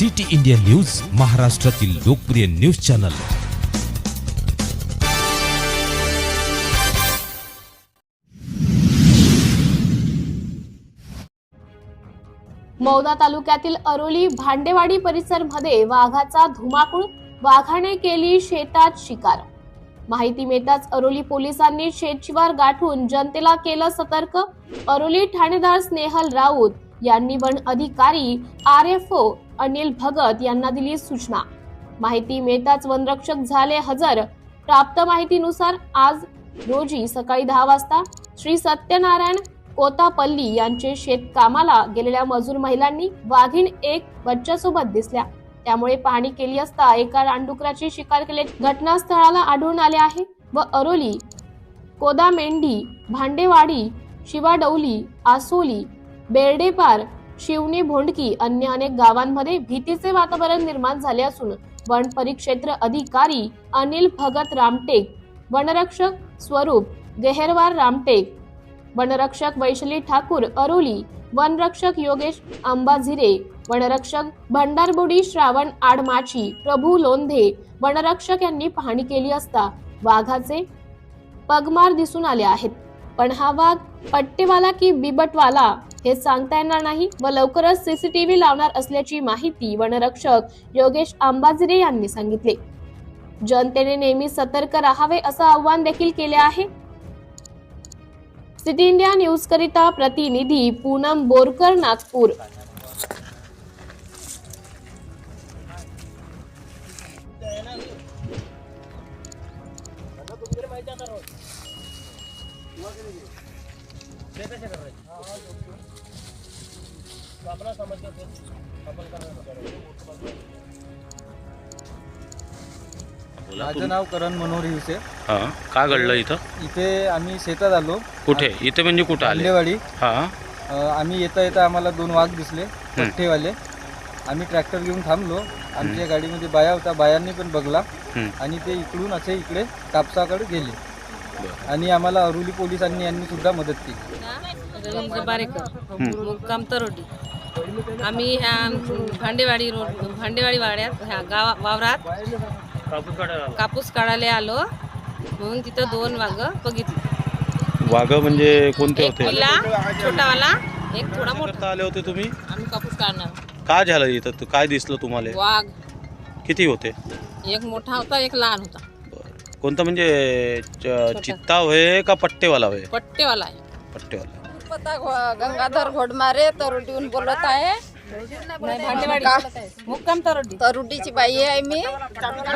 City India news महाराष्ट्रातील लोकप्रिय news channel. Mauda तालुक्यातील अरोली भांडेवाडी परिसरमध्ये वाघाचा धुमाकूळ वाघाने केली शेतात शिकार. माहिती मिळताच अरोली पोलिसांनी शेतशिवार गाठून जनतेला केलं सतर्क. अरोली ठाणेदार स्नेहल राऊत यांनी वन अधिकारी R F O Anil Bhagat यांना दिली सूचना. माहिती मिळताच वनरक्षक झाले हजर. प्राप्त माहितीनुसार आज रोजी सकाळी दहा वाजता श्री सत्यनारायण कोतापल्ली यांचे शेतकामाला गेलेल्या मजूर महिलांनी वाघीण एक बच्च्यासोबत दिसल्या. त्यामुळे पाहणी केली असता एका रानडुकराची शिकार केले. घटनास्थळाला आढळून आले आहे व अरोली कोदामेंढी भांडेवाडी शिवाडौली आसोली बेर्डेपार शिवणी भोंडकी अन्य अनेक गावांमध्ये भीतीचे वातावरण निर्माण झाले असून वन परिक्षेत्र अधिकारी अनिल भगत रामटेक वनरक्षक स्वरूप गेहरवार रामटेक वनरक्षक वैशाली ठाकूर अरोली वनरक्षक योगेश अंबाझिरे वनरक्षक भंडारबुडी श्रावण आडमाची प्रभू लोंधे वनरक्षक यांनी पाहणी केली असता वाघाचे पगमार दिसून आले आहेत. पण हा वाघ पट्टेवाला की बिबटवाला हे सांगता येणार नाही व लवकरच सीसीटीव्ही लावणार असल्याची माहिती वनरक्षक योगेश आंबाजरे यांनी सांगितले. जनतेने नेहमी सतर्क राहावे असं आव्हान देखील केले आहे. सिटी इंडिया न्यूज करिता प्रतिनिधी पूनम बोरकर नागपूर. माझं नाव करण मनोहर हिवसे. हा का घडलं इथं? इथे आम्ही शेतात आलो. कुठे? इथे म्हणजे कुठं आले? आंबेवाडी हा. अ, आम्ही येता येता आम्हाला दोन वाघ दिसले पठ्ठेवाले. आम्ही ट्रॅक्टर घेऊन थांबलो. आमच्या गाडीमध्ये बाया होता बायांनी पण बघला. हम्म. आणि ते इकडून असे इकडे कापसाकडे गेले. आणि आम्हाला अरुली पोलिसांनी यांनी सुद्धा मदत केली. रवींद्र बारेकर मुक्काम तरोडी आम्ही ह्या भांडेवाडी रोड भांडेवाडी वाड्यात ह्या गावा वावरात कापूस काढायला आलो. म्हणून तिथं दोन वाघ बघितले. वाघ म्हणजे कोणते एक होते? पिल्ला छोटावाला एक थोडा मोठा. आले होते तुम्ही? आम्ही कापूस काढणार. का झालं इथं? काय दिसलं तुम्हाला? वाघ. किती होते? एक मोठा होता एक लहान होता. कोणतं म्हणजे च- चित्ता होय का पट्टेवाला होय? पट्टेवाला आहे. पट्टेवाला. पता घो- गंगाधर घोडमारे तरुडीहून बोलत आहे. मुक्काम तरोडी तरुडीची बाई आहे मी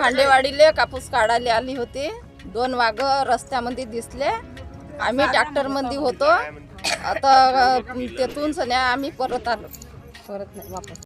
भांडेवाडीले कापूस काढायला आली होती. दोन वाघ रस्त्यामध्ये दिसले. आम्ही ट्रॅक्टरमध्ये होतो. आता अ, तेथून सन्या आम्ही परत आलो. परत नाही वापस.